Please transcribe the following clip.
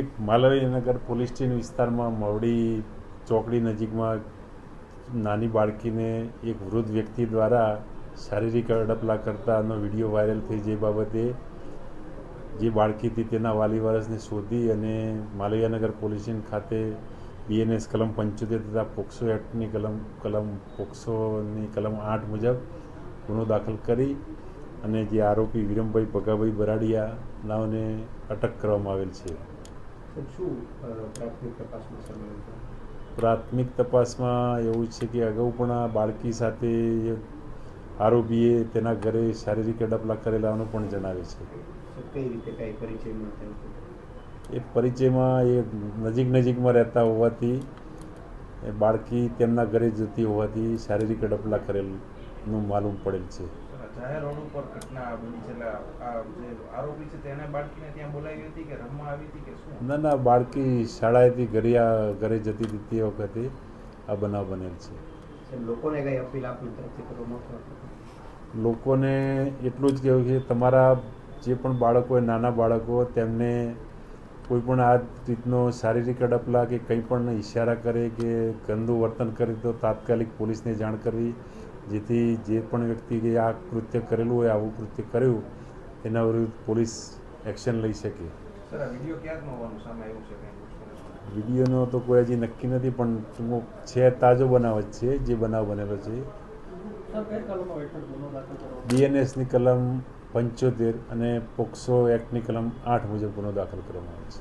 એક Malviyanagar police station વિસ્તારમાં મવડી ચોકડી નજીકમાં નાની બાળકીને એક વૃદ્ધ વ્યક્તિ દ્વારા શારીરિક અડપલા કરતાનો વીડિયો વાયરલ થઈ જે બાબતે જે બાળકી હતી તેના વાલી વારસને શોધી અને માલવીયાનગર પોલીસ સ્ટેશન ખાતે બીએનએસ કલમ પંચોતેર તથા પોક્સો એક્ટની કલમ કલમ પોક્સોની કલમ આઠ મુજબ ગુનો દાખલ કરી અને જે આરોપી વિરમભાઈ ભગાભાઈ બરાડિયા નાઓને અટક કરવામાં આવેલ છે. પ્રાથમિક તપાસમાં છે? પ્રાથમિક તપાસમાં એવું છે કે અગાઉ પણ આ બાળકી સાથે આરોપીએ તેના ઘરે શારીરિક અડપલા કરેલાનું પણ જણાવે છે? એ પરિચયમાં એ નજીક નજીકમાં રહેતા હોવાથી બાળકી તેમના ઘરે જતી હોવાથી શારીરિક અડપલા કરેલનું માલુમ પડેલ છે. જાહેર રોડ ઉપર ઘટના બની છે એટલે આ જે આરોપી છે તેને બાળકીને ત્યાં બોલાવી હતી કે રમવા આવી હતી કે શું? ના ના બાળકી શાળાએથી ઘરે ઘરે જતી હતી તે વખતે આ બનાવ બનેલ છે. લોકોને કઈ અપીલ એટલું જ કહેવું છે તમારા જે પણ બાળકો હોય નાના બાળકો તેમને કોઈ પણ આ રીતનો શારીરિક અડપલા કે કંઈ પણ ઇશારા કરે કે ગંદુ વર્તન કરે તો તાત્કાલિક પોલીસને જાણ કરવી જેથી જે પણ વ્યક્તિ કે આ કૃત્ય કરેલું હોય આવું કૃત્ય કર્યું એના વિરુદ્ધ પોલીસ એક્શન લઈ શકે. સર આ વીડિયો ક્યાંકનો હોવાનું સામે આવ્યું છે કંઈ? પૂછપરછમાં? વિડીયોનો તો કોઈ હજી નક્કી નથી પણ ટૂંકો છે તાજો બનાવ જ છે જે બનાવ બનેલો છે. બીએનએસની કલમ પંચોતેર અને પોક્સો એક્ટની કલમ આઠ મુજબ ગુનો દાખલ કરવામાં આવે છે.